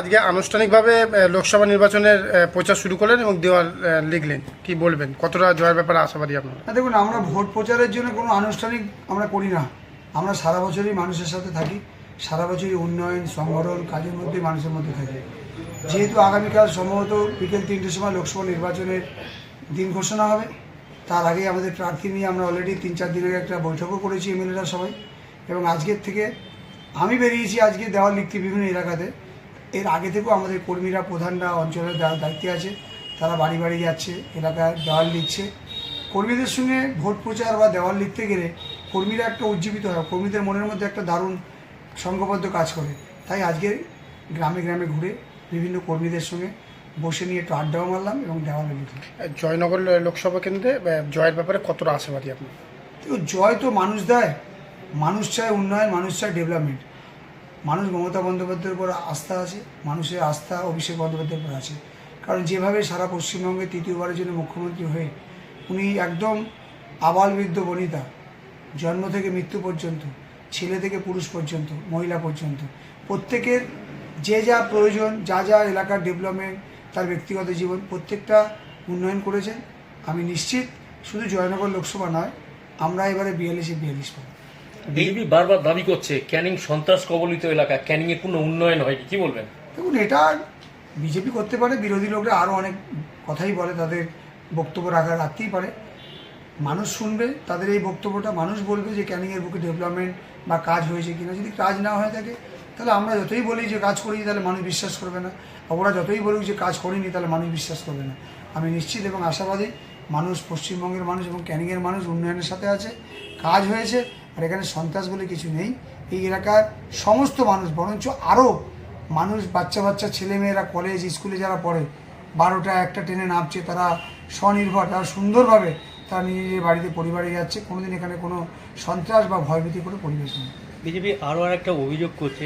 আজকে আনুষ্ঠানিকভাবে লোকসভা নির্বাচনের প্রচার শুরু করলেন এবং দেওয়াল লিখলেন। কি বলবেন? কতটা জয়ের ব্যাপারে আশাবাদী আপনারা? দেখুন, আমরা ভোট প্রচারের জন্য কোনো আনুষ্ঠানিক আমরা করি না। আমরা সারা বছরই মানুষের সাথে থাকি, সারা বছরই উন্নয়ন, সংগঠন, কাজের মধ্যে মানুষের মধ্যে থাকি। যেহেতু আগামীকাল সম্ভবত বিকেল তিনটের সময় লোকসভা নির্বাচনের দিন ঘোষণা হবে, তার আগে আমাদের প্রার্থী নিয়ে আমরা অলরেডি তিন চার দিন আগে একটা বৈঠকও করেছি এমএলএরা সবাই। এবং আজকের থেকে আমি বেরিয়েছি, আজকে দেওয়াল লিখতে বিভিন্ন এলাকাতে। এর আগে থেকেও আমাদের কর্মীরা প্রধানরা অঞ্চলের দায়িত্বে আছে তারা বাড়ি বাড়ি যাচ্ছে এলাকায় দেওয়াল লিখছে কর্মীদের সঙ্গে ভোট প্রচার বা দেওয়াল লিখতে গেলে কর্মীরা একটা উজ্জীবিত হয় কর্মীদের মনের মধ্যে একটা দারুণ সংঘবদ্ধ কাজ করে। তাই আজকে গ্রামে গ্রামে ঘুরে বিভিন্ন কর্মীদের সঙ্গে বসে নিয়ে একটু আড্ডাও মারলাম এবং দেওয়ালে লিখলাম। জয়নগর লোকসভা কেন্দ্রে জয়ের ব্যাপারে কতটা আশাবাদী আপনি তো জয় তো মানুষ দেয় মানুষ চায় উন্নয়ন মানুষ চায় ডেভেলপমেন্ট। মানুষ মমতা বন্দ্যোপাধ্যায়ের উপর আস্থা আছে, মানুষের আস্থা অভিষেক বন্দ্যোপাধ্যায়ের উপর আছে। কারণ যেভাবে সারা পশ্চিমবঙ্গে তৃতীয়বারের জন্য মুখ্যমন্ত্রী হয়ে উনি একদম আবালবৃদ্ধ বনিতা, জন্ম থেকে মৃত্যু পর্যন্ত, ছেলে থেকে পুরুষ পর্যন্ত, মহিলা পর্যন্ত, প্রত্যেকের যে যা প্রয়োজন, যা যা এলাকার ডেভেলপমেন্ট তার ব্যক্তিগত জীবন, প্রত্যেকটা উন্নয়ন করেছেন। আমি নিশ্চিত শুধু জয়নগর লোকসভা নয়, আমরা এবারে বিয়াল্লিশে বিয়াল্লিশ পাবো। বিজেপি বারবার দাবি করছে, ক্যানিং সন্ত্রাস কবলিত এলাকা ক্যানিং এ কোনো উন্নয়ন হয়নি। কি বলবেন? দেখুন, এটা বিজেপি করতে পারে, বিরোধী লোকরা আরও অনেক কথাই বলে, তাদের বক্তব্য রাখা রাখতেই পারে। মানুষ শুনবে, তাদের এই বক্তব্যটা মানুষ বলবে যে ক্যানিংয়ের বুকে ডেভেলপমেন্ট বা কাজ হয়েছে কিনা। যদি কাজ না হয়ে থাকে, তাহলে আমরা যতই বলি যে কাজ করিনি, তাহলে মানুষ বিশ্বাস করবে না। আর ওরা যতই বলুক যে কাজ করিনি, তাহলে মানুষ বিশ্বাস করবে না। আমি নিশ্চিত এবং আশাবাদী, মানুষ পশ্চিমবঙ্গের মানুষ এবং ক্যানিংয়ের মানুষ উন্নয়নের সাথে আছে। কাজ হয়েছে আর এখানে সন্ত্রাস বলে কিছু নেই। এই এলাকার সমস্ত মানুষ, বরঞ্চ আরও মানুষ, বাচ্চা বাচ্চা ছেলেমেয়েরা কলেজ স্কুলে যারা পড়ে, বারোটা একটা ট্রেনে নামছে, তারা স্বনির্ভর, তারা সুন্দরভাবে তারা নিজের নিজের বাড়িতে পরিবারে যাচ্ছে। কোনোদিন এখানে কোনো সন্ত্রাস বা ভয়ভীতি করে পরিবেশ নেই। বিজেপি আরও আর একটা অভিযোগ করছে